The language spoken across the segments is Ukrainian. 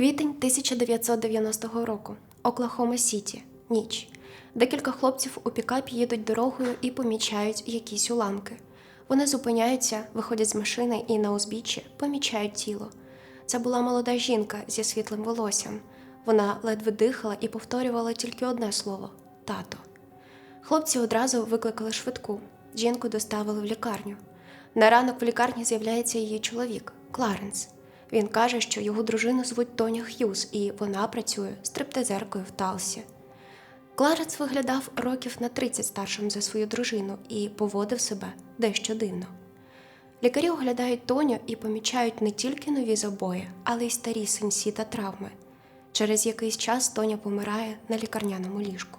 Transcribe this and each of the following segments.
Квітень 1990 року. Оклахома Сіті. Ніч. Декілька хлопців у пікапі їдуть дорогою і помічають якісь уламки. Вони зупиняються, виходять з машини і на узбіччі помічають тіло. Це була молода жінка зі світлим волоссям. Вона ледве дихала і повторювала тільки одне слово тато. Хлопці одразу викликали швидку. Жінку доставили в лікарню. На ранок в лікарні з'являється її чоловік Кларенс. Він каже, що його дружину звуть Тоня Х'юз, і вона працює стриптизеркою в Талсі. Кларенс виглядав років на 30 старшим за свою дружину і поводив себе дещо дивно. Лікарі оглядають Тоню і помічають не тільки нові забої, але й старі синці та травми. Через якийсь час Тоня помирає на лікарняному ліжку.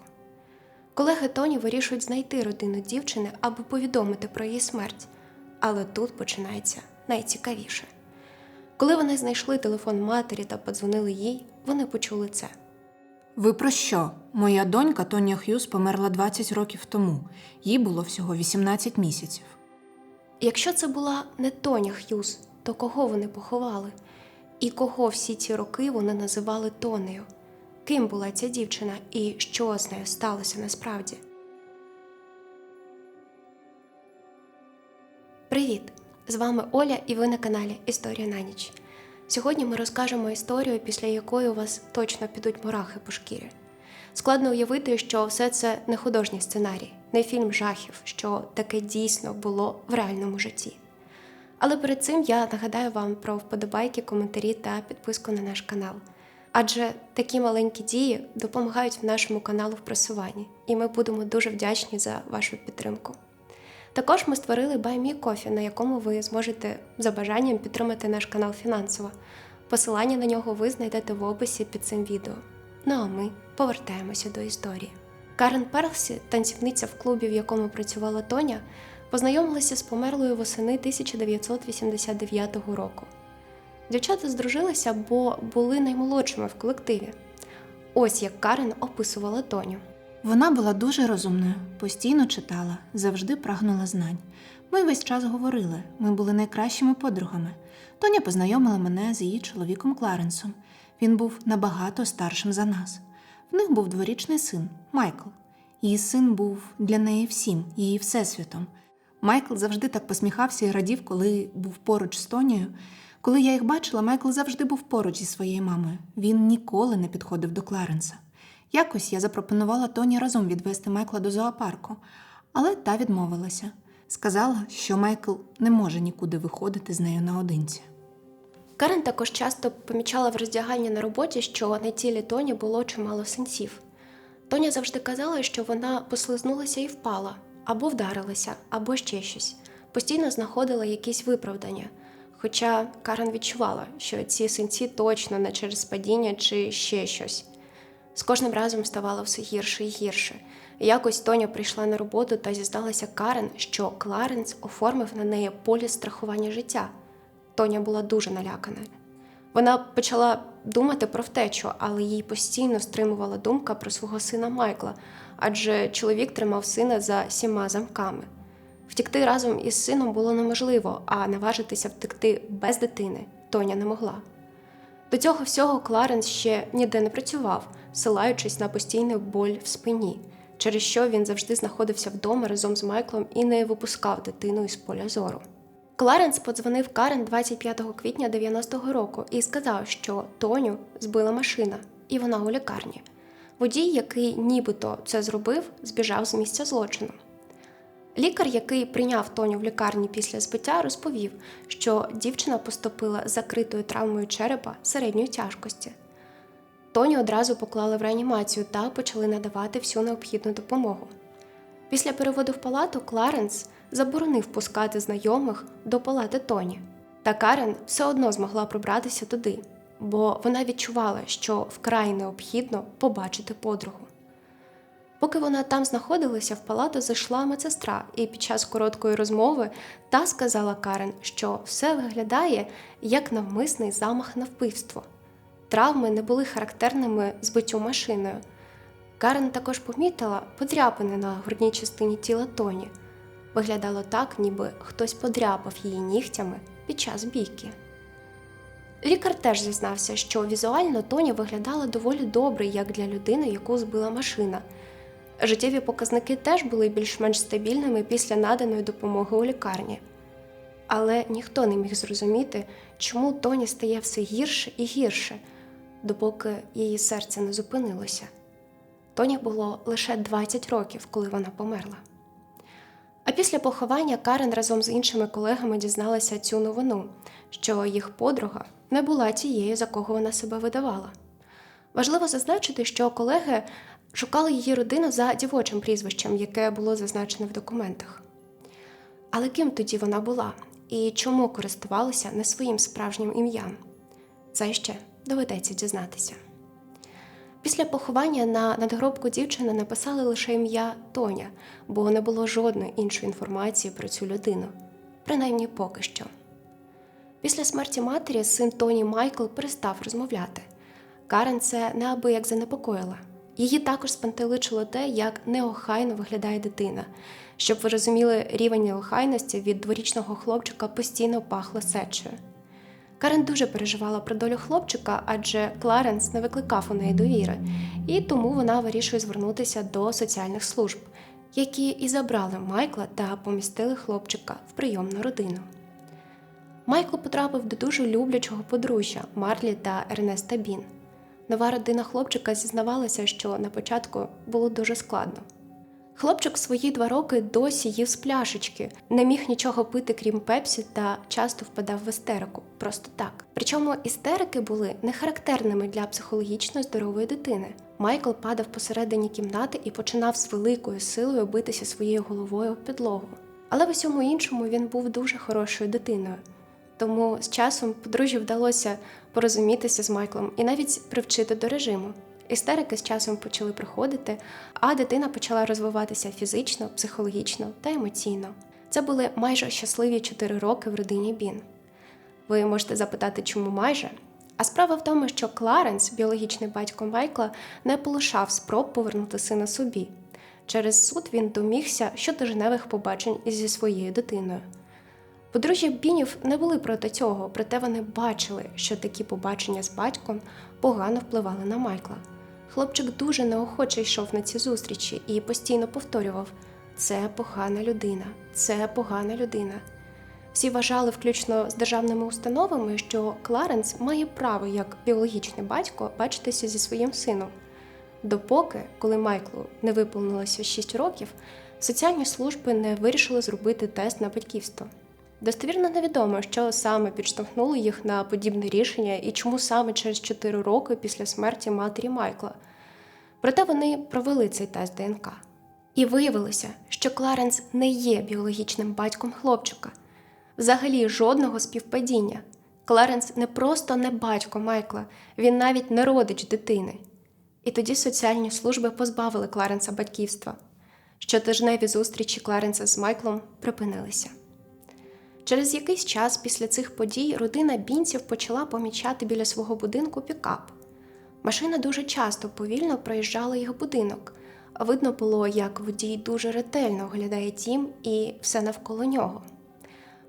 Колеги Тоні вирішують знайти родину дівчини, аби повідомити про її смерть. Але тут починається найцікавіше. Коли вони знайшли телефон матері та подзвонили їй, вони почули це. Ви про що? Моя донька Тоня Х'юз померла 20 років тому. Їй було всього 18 місяців. Якщо це була не Тоня Х'юз, то кого вони поховали? І кого всі ці роки вони називали Тонею? Ким була ця дівчина і що з нею сталося насправді? Привіт! З вами Оля і ви на каналі Історія на ніч. Сьогодні ми розкажемо історію, після якої у вас точно підуть мурахи по шкірі. Складно уявити, що все це не художній сценарій, не фільм жахів, що таке дійсно було в реальному житті. Але перед цим я нагадаю вам про вподобайки, коментарі та підписку на наш канал. Адже такі маленькі дії допомагають нашому каналу в просуванні, і ми будемо дуже вдячні за вашу підтримку. Також ми створили BuyMe Coffee, на якому ви зможете за бажанням підтримати наш канал фінансово. Посилання на нього ви знайдете в описі під цим відео. Ну а ми повертаємося до історії. Карен Перлсі, танцівниця в клубі, в якому працювала Тоня, познайомилася з померлою восени 1989 року. Дівчата здружилися, бо були наймолодшими в колективі. Ось як Карен описувала Тоню. Вона була дуже розумною, постійно читала, завжди прагнула знань. Ми весь час говорили, ми були найкращими подругами. Тоня познайомила мене з її чоловіком Кларенсом. Він був набагато старшим за нас. В них був дворічний син Майкл. Її син був для неї всім, її всесвітом. Майкл завжди так посміхався і радів, коли був поруч з Тонією. Коли я їх бачила, Майкл завжди був поруч зі своєю мамою. Він ніколи не підходив до Кларенса. Якось я запропонувала Тоні разом відвести Майкла до зоопарку, але та відмовилася. Сказала, що Майкл не може нікуди виходити з нею наодинці. Карен також часто помічала в роздягальні на роботі, що на тілі Тоні було чимало синців. Тоня завжди казала, що вона послизнулася і впала, або вдарилася, або ще щось. Постійно знаходила якісь виправдання. Хоча Карен відчувала, що ці синці точно не через падіння чи ще щось. З кожним разом ставало все гірше і гірше. Якось Тоня прийшла на роботу та зізналася Карен, що Кларенс оформив на неї поліс страхування життя. Тоня була дуже налякана. Вона почала думати про втечу, але їй постійно стримувала думка про свого сина Майкла, адже чоловік тримав сина за сіма замками. Втікти разом із сином було неможливо, а наважитися втекти без дитини Тоня не могла. До цього всього Кларенс ще ніде не працював, силаючись на постійний боль в спині, через що він завжди знаходився вдома разом з Майклом і не випускав дитину із поля зору. Кларенс подзвонив Карен 25 квітня 90-го року і сказав, що Тоню збила машина, і вона у лікарні. Водій, який нібито це зробив, збіжав з місця злочину. Лікар, який прийняв Тоню в лікарні після збиття, розповів, що дівчина поступила закритою травмою черепа середньої тяжкості. Тоню одразу поклали в реанімацію та почали надавати всю необхідну допомогу. Після переводу в палату Кларенс заборонив пускати знайомих до палати Тоні. Та Карен все одно змогла пробратися туди, бо вона відчувала, що вкрай необхідно побачити подругу. Поки вона там знаходилася, в палату зайшла медсестра, і під час короткої розмови та сказала Карен, що все виглядає як навмисний замах на вбивство. Травми не були характерними збиттю машиною. Карен також помітила подряпини на грудній частині тіла Тоні. Виглядало так, ніби хтось подряпав її нігтями під час бійки. Лікар теж зізнався, що візуально Тоня виглядала доволі добре, як для людини, яку збила машина. Життєві показники теж були більш-менш стабільними після наданої допомоги у лікарні. Але ніхто не міг зрозуміти, чому Тоні стає все гірше і гірше, допоки її серце не зупинилося. Тоні було лише 20 років, коли вона померла. А після поховання Карен разом з іншими колегами дізналася цю новину, що їх подруга не була тією, за кого вона себе видавала. Важливо зазначити, що колеги шукали її родину за дівочим прізвищем, яке було зазначено в документах. Але ким тоді вона була і чому користувалася не своїм справжнім ім'ям? Це ще доведеться дізнатися. Після поховання на надгробку дівчини написали лише ім'я Тоня, бо не було жодної іншої інформації про цю людину, принаймні поки що. Після смерті матері син Тоні Майкл перестав розмовляти. Карен це неабияк занепокоїла. Її також спантеличило те, як неохайно виглядає дитина. Щоб ви розуміли, рівень неохайності від дворічного хлопчика постійно пахло сечею. Карен дуже переживала про долю хлопчика, адже Кларенс не викликав у неї довіри, і тому вона вирішує звернутися до соціальних служб, які і забрали Майкла та помістили хлопчика в прийомну родину. Майкл потрапив до дуже люблячого подружжя Марлі та Ернеста Бін. Нова родина хлопчика зізнавалася, що на початку було дуже складно. Хлопчик в свої два роки досі їв з пляшечки, не міг нічого пити, крім пепсі, та часто впадав в істерику, просто так. Причому істерики були не характерними для психологічно здорової дитини. Майкл падав посередині кімнати і починав з великою силою битися своєю головою об підлогу. Але в усьому іншому він був дуже хорошою дитиною. Тому з часом подружжю вдалося порозумітися з Майклом і навіть привчити до режиму. Істерики з часом почали приходити, а дитина почала розвиватися фізично, психологічно та емоційно. Це були майже щасливі 4 роки в родині Бін. Ви можете запитати, чому майже? А справа в тому, що Кларенс, біологічний батько Майкла, не полишав спроб повернути сина собі. Через суд він домігся щотижневих побачень зі своєю дитиною. Подружжя Бінів не були проти цього, проте вони бачили, що такі побачення з батьком погано впливали на Майкла. Хлопчик дуже неохоче йшов на ці зустрічі і постійно повторював: це погана людина, це погана людина. Всі вважали, включно з державними установами, що Кларенс має право як біологічний батько бачитися зі своїм сином. Допоки, коли Майклу не виповнилося 6 років, соціальні служби не вирішили зробити тест на батьківство. Достовірно невідомо, що саме підштовхнуло їх на подібне рішення і чому саме через 4 роки після смерті матері Майкла. Проте вони провели цей тест ДНК. І виявилося, що Кларенс не є біологічним батьком хлопчика. Взагалі жодного співпадіння. Кларенс не просто не батько Майкла, він навіть не родич дитини. І тоді соціальні служби позбавили Кларенса батьківства. Щотижневі зустрічі Кларенса з Майклом припинилися. Через якийсь час після цих подій родина бінців почала помічати біля свого будинку пікап. Машина дуже часто повільно проїжджала їх будинок. Видно було, як водій дуже ретельно оглядає дім і все навколо нього.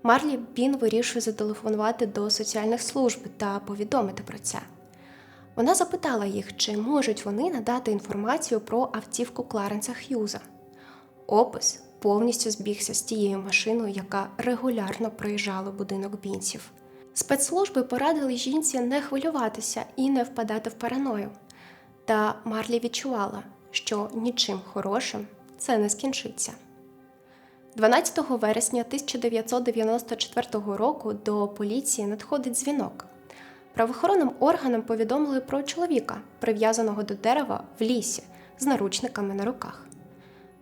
Марлі Бін вирішує зателефонувати до соціальних служб та повідомити про це. Вона запитала їх, чи можуть вони надати інформацію про автівку Кларенса Х'юза. Опис повністю збігся з тією машиною, яка регулярно проїжджала будинок бінців. Спецслужби порадили жінці не хвилюватися і не впадати в параною. Та Марлі відчувала, що нічим хорошим це не скінчиться. 12 вересня 1994 року до поліції надходить дзвінок. Правоохоронним органам повідомили про чоловіка, прив'язаного до дерева в лісі з наручниками на руках.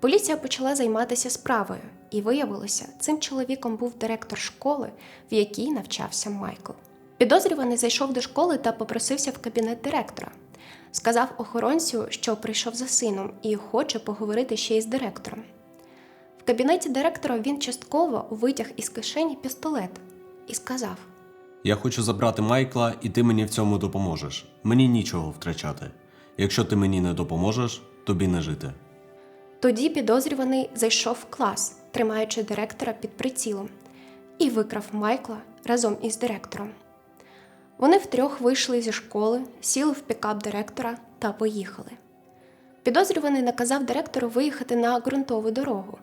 Поліція почала займатися справою, і виявилося, цим чоловіком був директор школи, в якій навчався Майкл. Підозрюваний зайшов до школи та попросився в кабінет директора. Сказав охоронцю, що прийшов за сином і хоче поговорити ще й з директором. В кабінеті директора він частково витяг із кишені пістолет і сказав: Я хочу забрати Майкла, і ти мені в цьому допоможеш. Мені нічого втрачати. Якщо ти мені не допоможеш, тобі не жити. Тоді підозрюваний зайшов в клас, тримаючи директора під прицілом, і викрав Майкла разом із директором. Вони втрьох вийшли зі школи, сіли в пікап директора та поїхали. Підозрюваний наказав директору виїхати на ґрунтову дорогу.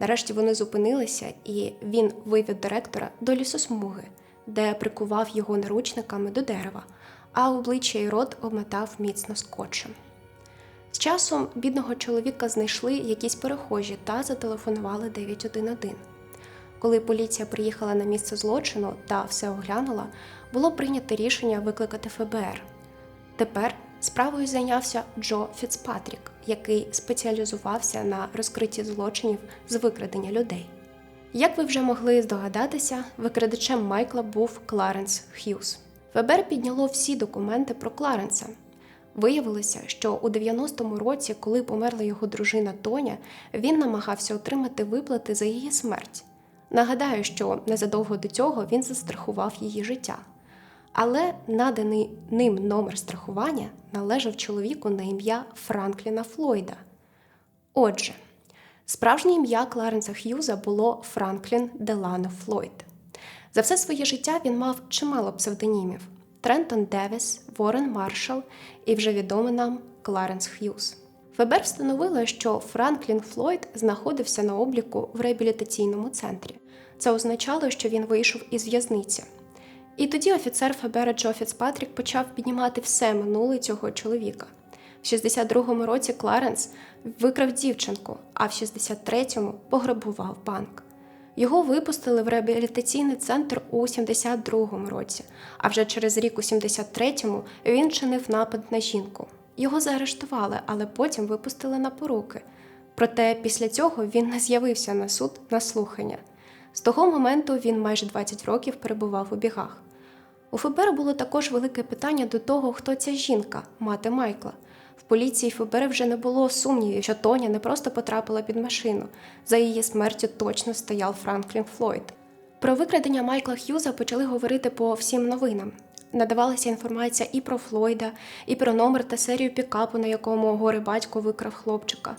Нарешті вони зупинилися, і він вивів директора до лісосмуги, де прикував його наручниками до дерева, а обличчя й рот обмотав міцно скотчем. З часом бідного чоловіка знайшли якісь перехожі та зателефонували 911. Коли поліція приїхала на місце злочину та все оглянула, було прийнято рішення викликати ФБР. Тепер справою зайнявся Джо Фіцпатрік, який спеціалізувався на розкритті злочинів з викрадення людей. Як ви вже могли здогадатися, викрадачем Майкла був Кларенс Х'юз. ФБР підняло всі документи про Кларенса. Виявилося, що у 90-му році, коли померла його дружина Тоня, він намагався отримати виплати за її смерть. Нагадаю, що незадовго до цього він застрахував її життя. Але наданий ним номер страхування належав чоловіку на ім'я Франкліна Флойда. Отже, справжнє ім'я Кларенса Х'юза було Франклін Делано Флойд. За все своє життя він мав чимало псевдонімів: Трентон Девіс, Ворен Маршал і вже відомий нам Кларенс Х'юз. ФБР встановило, що Франклін Флойд знаходився на обліку в реабілітаційному центрі. Це означало, що він вийшов із в'язниці. І тоді офіцер ФБР Джо Фіцпатрік почав піднімати все минуле цього чоловіка. В 62-му році Кларенс викрав дівчинку, а в 63-му пограбував банк. Його випустили в реабілітаційний центр у 72-му році, а вже через рік у 73-му він чинив напад на жінку. Його заарештували, але потім випустили на поруки. Проте після цього він не з'явився на суд на слухання. З того моменту він майже 20 років перебував у бігах. У ФБР було також велике питання до того, хто ця жінка, мати Майкла. В поліції ФБР вже не було сумнівів, що Тоня не просто потрапила під машину. За її смертю точно стояв Франклін Флойд. Про викрадення Майкла Х'юза почали говорити по всім новинам. Надавалася інформація і про Флойда, і про номер та серію пікапу, на якому горе батько викрав хлопчика.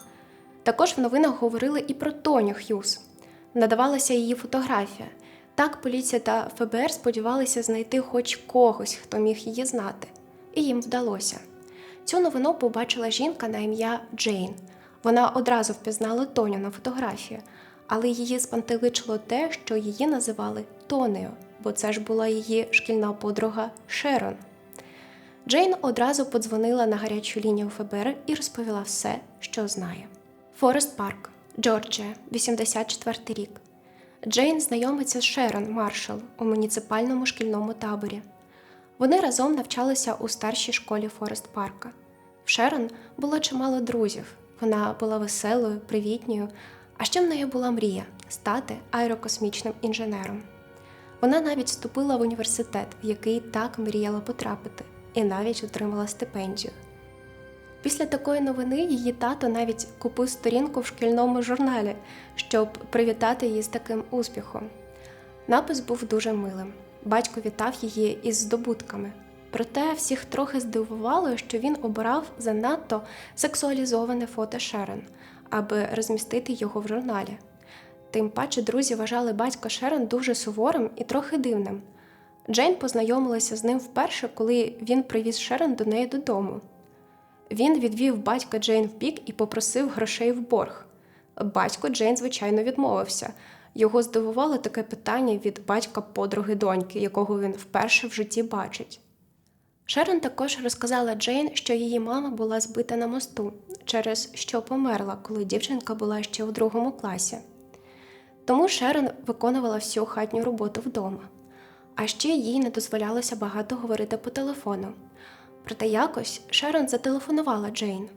Також в новинах говорили і про Тоню Х'юз. Надавалася її фотографія. Так поліція та ФБР сподівалися знайти хоч когось, хто міг її знати, і їм вдалося. Цю новину побачила жінка на ім'я Джейн. Вона одразу впізнала Тоню на фотографії, але її спантеличило те, що її називали Тонею, бо це ж була її шкільна подруга Шерон. Джейн одразу подзвонила на гарячу лінію ФБР і розповіла все, що знає. Форест Парк, Джорджія, 84 рік. Джейн знайомиться з Шерон Маршал у муніципальному шкільному таборі. Вони разом навчалися у старшій школі Форест Парка. Шерон було чимало друзів. Вона була веселою, привітною, а ще в неї була мрія стати аерокосмічним інженером. Вона навіть вступила в університет, в який так мріяла потрапити, і навіть отримала стипендію. Після такої новини її тато навіть купив сторінку в шкільному журналі, щоб привітати її з таким успіхом. Напис був дуже милим. Батько вітав її із здобутками. Проте всіх трохи здивувало, що він обирав занадто сексуалізоване фото Шерон, аби розмістити його в журналі. Тим паче друзі вважали батька Шерон дуже суворим і трохи дивним. Джейн познайомилася з ним вперше, коли він привіз Шерон до неї додому. Він відвів батька Джейн в бік і попросив грошей в борг. Батько Джейн, звичайно, відмовився. Його здивувало таке питання від батька подруги доньки, якого він вперше в житті бачить. Шерон також розказала Джейн, що її мама була збита на мосту, через що померла, коли дівчинка була ще у другому класі. Тому Шерон виконувала всю хатню роботу вдома. А ще їй не дозволялося багато говорити по телефону. Проте якось Шерон зателефонувала Джейн.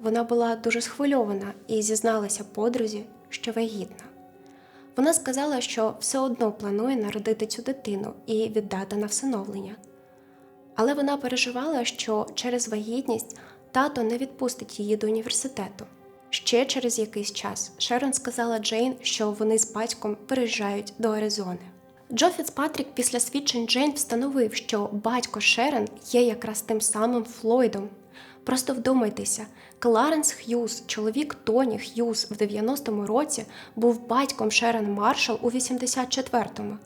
Вона була дуже схвильована і зізналася подрузі, що вагітна. Вона сказала, що все одно планує народити цю дитину і віддати на всиновлення. Але вона переживала, що через вагітність тато не відпустить її до університету. Ще через якийсь час Шерон сказала Джейн, що вони з батьком переїжджають до Аризони. Джо Фіцпатрік після свідчень Джейн встановив, що батько Шерон є якраз тим самим Флойдом. Просто вдумайтеся, Кларенс Х'юз, чоловік Тоні Х'юз в 90-му році, був батьком Шерон Маршал у 84-му.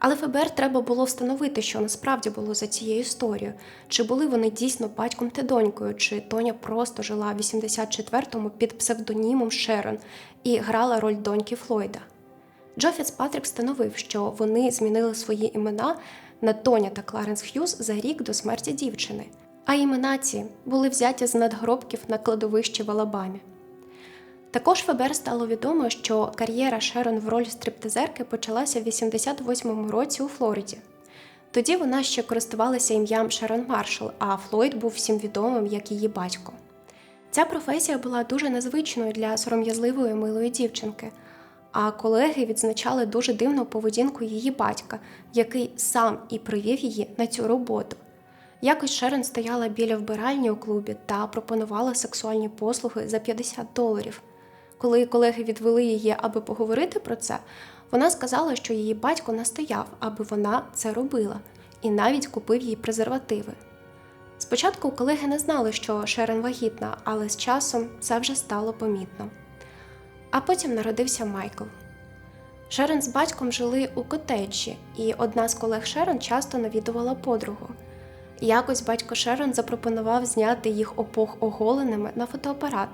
Але ФБР треба було встановити, що насправді було за цією історією, чи були вони дійсно батьком та донькою, чи Тоня просто жила в 84-му під псевдонімом Шерон і грала роль доньки Флойда. Джо Фіцпатрік встановив, що вони змінили свої імена на Тоня та Кларенс Х'юз за рік до смерті дівчини, а імена ці були взяті з надгробків на кладовищі в Алабамі. Також ФБР стало відомо, що кар'єра Шерон в ролі стриптизерки почалася в 88-му році у Флориді. Тоді вона ще користувалася ім'ям Шерон Маршал, а Флойд був всім відомим як її батько. Ця професія була дуже незвичною для сором'язливої милої дівчинки, а колеги відзначали дуже дивну поведінку її батька, який сам і привів її на цю роботу. Якось Шерон стояла біля вбиральні у клубі та пропонувала сексуальні послуги за 50 доларів. Коли колеги відвели її, аби поговорити про це, вона сказала, що її батько настояв, аби вона це робила, і навіть купив їй презервативи. Спочатку колеги не знали, що Шерон вагітна, але з часом це вже стало помітно. А потім народився Майкл. Шерон з батьком жили у котеджі, і одна з колег Шерон часто навідувала подругу. Якось батько Шерон запропонував зняти їх обох оголеними на фотоапарат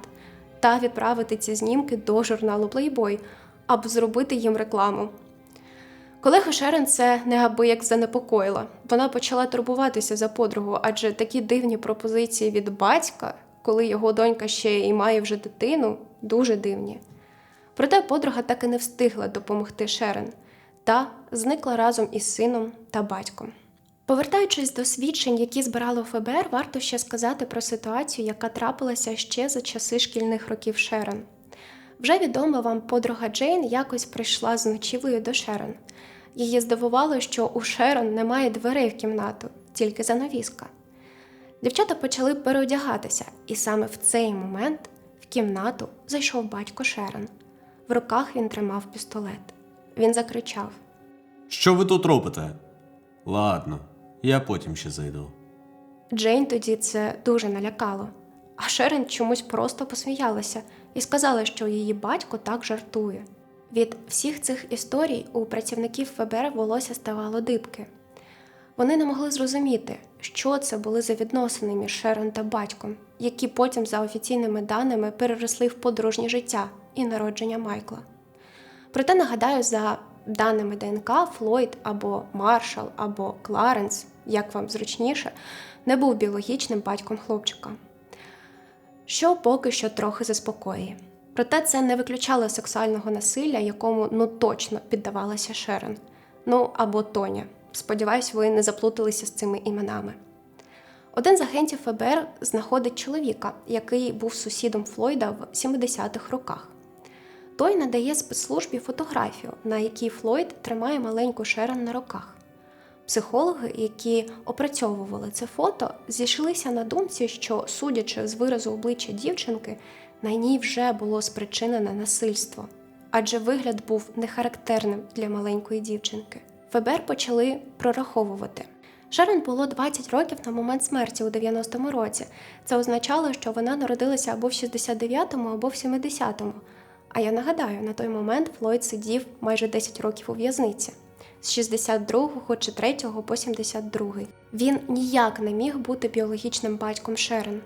та відправити ці знімки до журналу Playboy, аби зробити їм рекламу. Колегу Шерон це неабияк занепокоїло. Вона почала турбуватися за подругу, адже такі дивні пропозиції від батька, коли його донька ще і має вже дитину, дуже дивні. Проте подруга так і не встигла допомогти Шерон та зникла разом із сином та батьком. Повертаючись до свідчень, які збирало ФБР, варто ще сказати про ситуацію, яка трапилася ще за часи шкільних років Шерон. Вже відома вам подруга Джейн якось прийшла з ночівлею до Шерон. Її здивувало, що у Шерон немає дверей в кімнату, тільки занавіска. Дівчата почали переодягатися, і саме в цей момент в кімнату зайшов батько Шерон. В руках він тримав пістолет. Він закричав: Що ви тут робите? Ладно, я потім ще зайду. Джейн тоді це дуже налякало, а Шерон чомусь просто посміялася і сказала, що її батько так жартує. Від всіх цих історій у працівників ФБР волосся ставало дибки. Вони не могли зрозуміти, що це були за відносини між Шерон та батьком, які потім, за офіційними даними, переросли в подружнє життя і народження Майкла. Проте нагадаю, за даними ДНК, Флойд або Маршал, або Кларенс, як вам зручніше, не був біологічним батьком хлопчика. Що поки що трохи заспокоює. Проте це не виключало сексуального насилля, якому ну точно піддавалася Шерон. Ну або Тоня. Сподіваюсь, ви не заплуталися з цими іменами. Один з агентів ФБР знаходить чоловіка, який був сусідом Флойда в 70-х роках. Той надає спецслужбі фотографію, на якій Флойд тримає маленьку Шерон на руках. Психологи, які опрацьовували це фото, зійшлися на думці, що, судячи з виразу обличчя дівчинки, на ній вже було спричинене насильство, адже вигляд був нехарактерним для маленької дівчинки. ФБР почали прораховувати. Шерон було 20 років на момент смерті у 90-му році. Це означало, що вона народилася або в 69-му, або в 70-му. А я нагадаю, на той момент Флойд сидів майже 10 років у в'язниці з 62-го чи 3-го по 72-й. Він ніяк не міг бути біологічним батьком Шерон.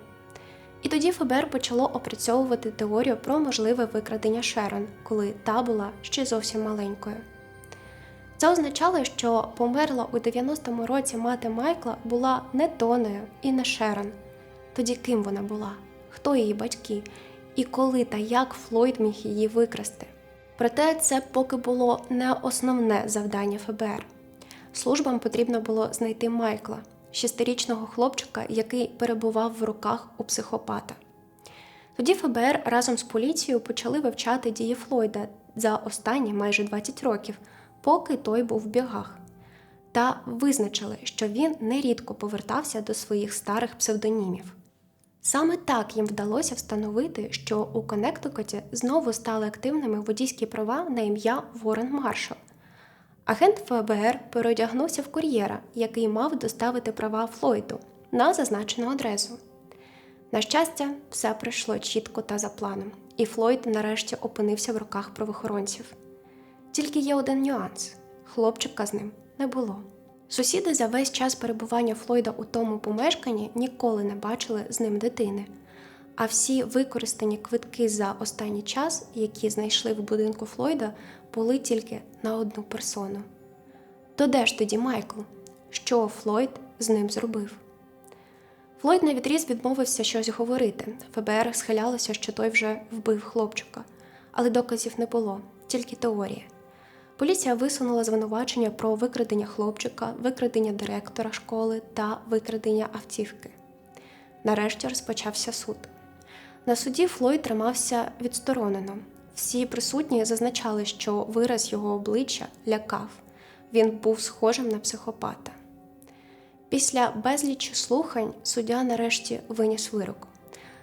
І тоді ФБР почало опрацьовувати теорію про можливе викрадення Шерон, коли та була ще зовсім маленькою. Це означало, що померла у 90-му році мати Майкла була не Тоною і не Шерон. Тоді ким вона була? Хто її батьки? І коли та як Флойд міг її викрасти? Проте це поки було не основне завдання ФБР. Службам потрібно було знайти Майкла, шестирічного хлопчика, який перебував в руках у психопата. Тоді ФБР разом з поліцією почали вивчати дії Флойда за останні майже 20 років, поки той був в бігах, та визначили, що він нерідко повертався до своїх старих псевдонімів. Саме так їм вдалося встановити, що у Коннектикуті знову стали активними водійські права на ім'я Ворен Маршал. Агент ФБР переодягнувся в кур'єра, який мав доставити права Флойду на зазначену адресу. На щастя, все пройшло чітко та за планом, і Флойд нарешті опинився в руках правоохоронців. Тільки є один нюанс: хлопчика з ним не було. Сусіди за весь час перебування Флойда у тому помешканні ніколи не бачили з ним дитини. А всі використані квитки за останній час, які знайшли в будинку Флойда, були тільки на одну персону. То де ж тоді Майкл? Що Флойд з ним зробив? Флойд на відріз відмовився щось говорити. ФБР схилялося, що той вже вбив хлопчика, але доказів не було, тільки теорії. Поліція висунула звинувачення про викрадення хлопчика, викрадення директора школи та викрадення автівки. Нарешті розпочався суд. На суді Флойд тримався відсторонено. Всі присутні зазначали, що вираз його обличчя лякав. Він був схожим на психопата. Після безлічі слухань суддя нарешті виніс вирок.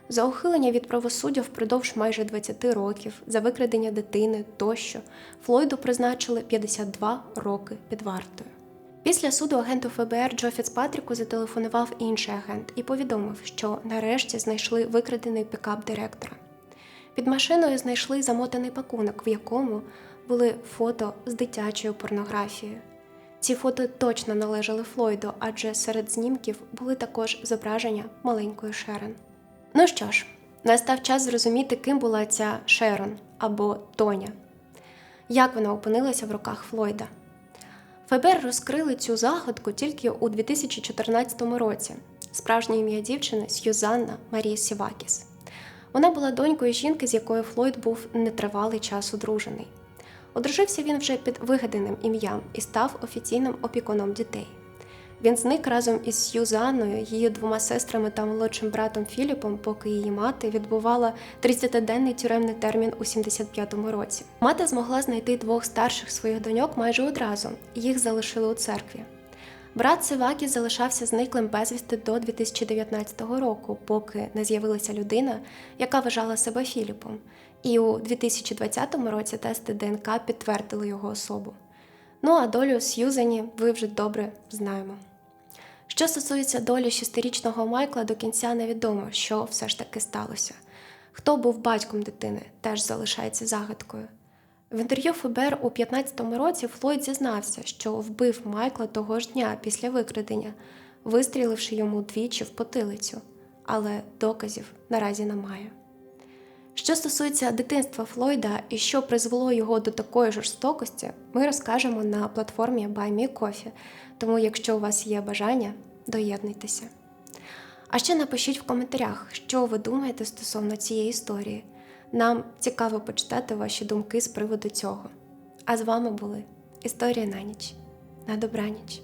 За ухилення від правосуддя впродовж майже 20 років, за викрадення дитини тощо Флойду призначили 52 роки під вартою. Після суду агенту ФБР Джо Фіцпатріку зателефонував інший агент і повідомив, що нарешті знайшли викрадений пікап директора. Під машиною знайшли замотаний пакунок, в якому були фото з дитячою порнографією. Ці фото точно належали Флойду, адже серед знімків були також зображення маленької Шерон. Ну що ж, настав час зрозуміти, ким була ця Шерон або Тоня. Як вона опинилася в руках Флойда? ФБР розкрили цю загадку тільки у 2014 році. Справжнє ім'я дівчини Сьюзанна Марія Сівакіс. Вона була донькою жінки, з якою Флойд був нетривалий час одружений. Одружився він вже під вигаданим ім'ям і став офіційним опікуном дітей. Він зник разом із Сьюзанною, її двома сестрами та молодшим братом Філіпом, поки її мати відбувала 30-денний тюремний термін у 75-му році. Мати змогла знайти двох старших своїх доньок майже одразу, їх залишили у церкві. Брат Сивакі залишався зниклим безвісти до 2019 року, поки не з'явилася людина, яка вважала себе Філіпом. І у 2020 році тести ДНК підтвердили його особу. Ну а долю Сьюзані ви вже добре знаємо. Що стосується долі шестирічного Майкла, до кінця невідомо, що все ж таки сталося. Хто був батьком дитини, теж залишається загадкою. В інтерв'ю ФБР у 15-му році Флойд зізнався, що вбив Майкла того ж дня після викрадення, вистріливши йому двічі в потилицю, але доказів наразі немає. Що стосується дитинства Флойда і що призвело його до такої жорстокості, ми розкажемо на платформі Buy Me Coffee, тому якщо у вас є бажання, доєднуйтеся. А ще напишіть в коментарях, що ви думаєте стосовно цієї історії. Нам цікаво почитати ваші думки з приводу цього. А з вами були Історія на ніч. На добраніч.